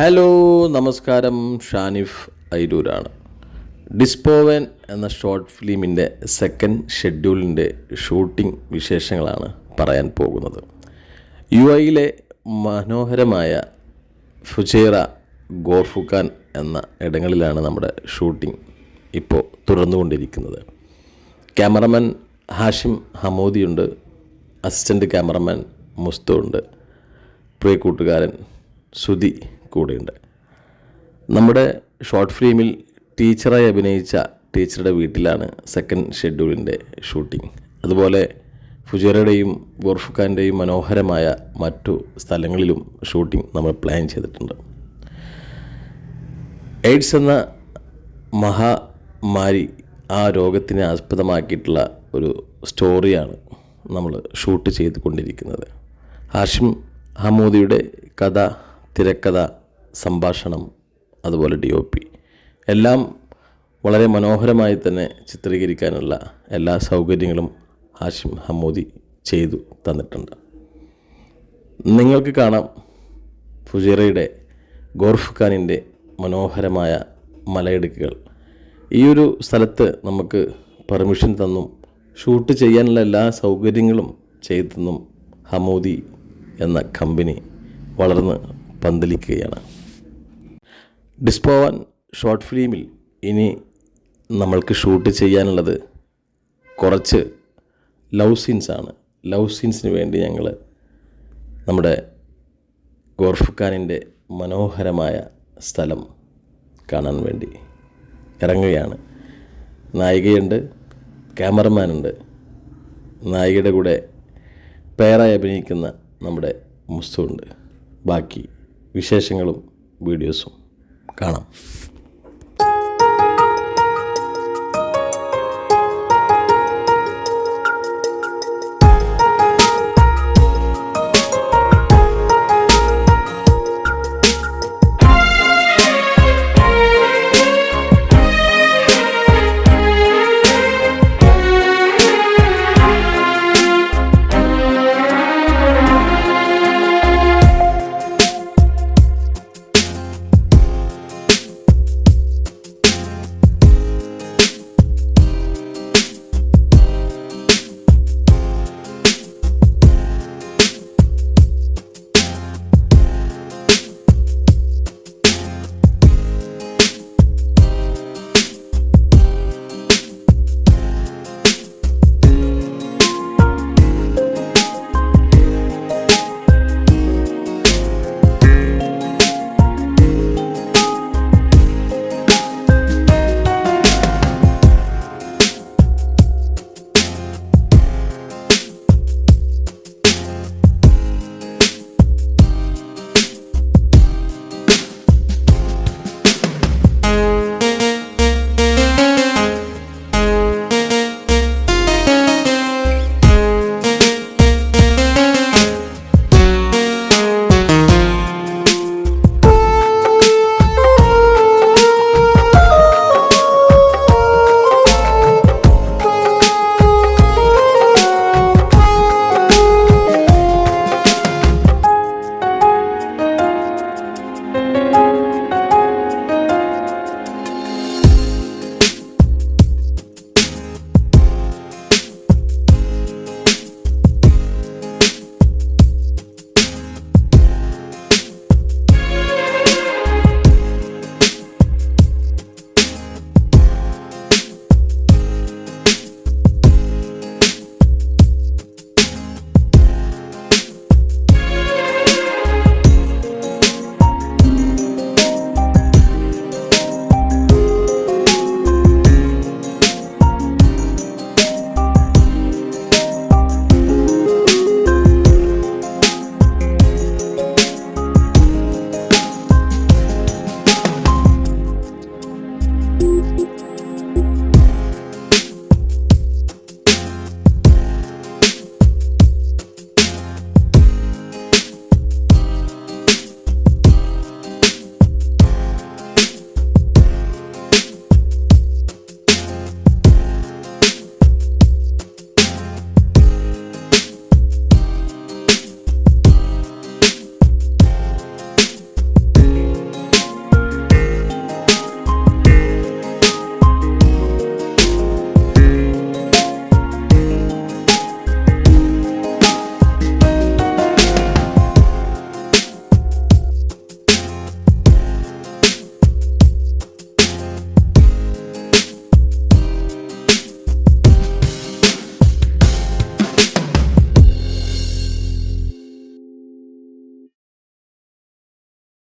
Hello നമസ്കാരം. ഷാനിഫ് ഐരൂരാണ്. ഡിസ്പോവൻ എന്ന ഷോർട്ട് ഫിലിമിന്റെ സെക്കൻഡ് ഷെഡ്യൂളിന്റെ ഷൂട്ടിംഗ് വിശേഷങ്ങളാണ് പറയാൻ പോകുന്നത്. യു ഐയിലെ മനോഹരമായ ഫുജേറ ഗോർഫുഖാൻ എന്ന ഇടങ്ങളിലാണ് നമ്മുടെ ഷൂട്ടിംഗ് ഇപ്പോൾ തുടർന്നുകൊണ്ടിരിക്കുന്നത്. ക്യാമറമാൻ ഹാഷിം ഹമോദിയുണ്ട് അസിസ്റ്റന്റ് ക്യാമറമാൻ മുസ്തു ഉണ്ട് പ്രിയ കൂട്ടുകാരൻ സുധി കൂടെയുണ്ട്. നമ്മുടെ ഷോർട്ട് ഫിലിമിൽ ടീച്ചറായി അഭിനയിച്ച ടീച്ചറുടെ വീട്ടിലാണ് സെക്കൻഡ് ഷെഡ്യൂളിന്റെ ഷൂട്ടിംഗ് അതുപോലെ ഫുജേറയുടെയും ഗോർഫുഖാന്റെയും മനോഹരമായ മറ്റു സ്ഥലങ്ങളിലും ഷൂട്ടിംഗ് നമ്മൾ പ്ലാൻ ചെയ്തിട്ടുണ്ട്. എയ്ഡ്സ് എന്ന മഹാമാരി ആ രോഗത്തിനെ ആസ്പദമാക്കിയിട്ടുള്ള ഒരു സ്റ്റോറിയാണ് നമ്മൾ ഷൂട്ട് ചെയ്തുകൊണ്ടിരിക്കുന്നത്. ഹാഷിം ഹമൂദിയുടെ കഥ തിരക്കഥ സംഭാഷണം അതുപോലെ ഡി ഒ പി എല്ലാം വളരെ മനോഹരമായി തന്നെ ചിത്രീകരിക്കാനുള്ള എല്ലാ സൗകര്യങ്ങളും ഹാഷിം ഹമ്മൂദി ചെയ്തു തന്നിട്ടുണ്ട്. നിങ്ങൾക്ക് കാണാം ഫുജേറയുടെ ഗോർഫ് ഖാനിന്റെ മനോഹരമായ മലയിടുക്കുകൾ. ഈ ഒരു സ്ഥലത്ത് നമുക്ക് പെർമിഷൻ തന്നും ഷൂട്ട് ചെയ്യാനുള്ള എല്ലാ സൗകര്യങ്ങളും ചെയ്തു തന്നും ഹമൂദി എന്ന കമ്പനി വളർന്ന് പന്തലിക്കുകയാണ്. ഡിസ്പോവാൻ ഷോർട്ട് ഫിലിമിൽ ഇനി നമ്മൾക്ക് ഷൂട്ട് ചെയ്യാനുള്ളത് കുറച്ച് ലവ് സീൻസാണ് ലവ് സീൻസിന് വേണ്ടി ഞങ്ങൾ നമ്മുടെ ഗോർഫുഖാനിന്റെ മനോഹരമായ സ്ഥലം കാണാൻ വേണ്ടി ഇറങ്ങുകയാണ്. നായികയുണ്ട് ക്യാമറമാനുണ്ട്. നായികയുടെ കൂടെ പേരായി അഭിനയിക്കുന്ന നമ്മുടെ മുസ്തുണ്ട് ബാക്കി വിശേഷങ്ങളും വീഡിയോസും കാണാം.